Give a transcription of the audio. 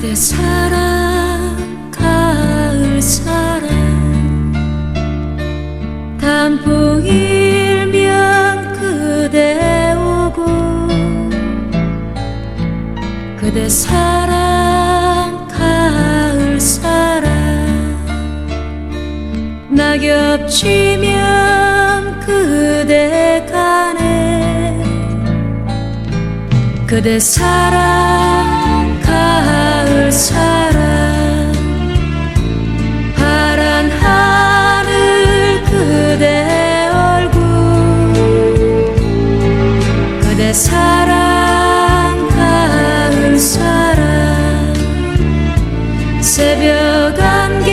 그대 사랑 가을 사랑. 단풍 일면 그대 오고 그대 사랑 가을 사랑. 낙엽 지면 그대 가네 그대 사랑 사랑하는 사람. 새벽 안개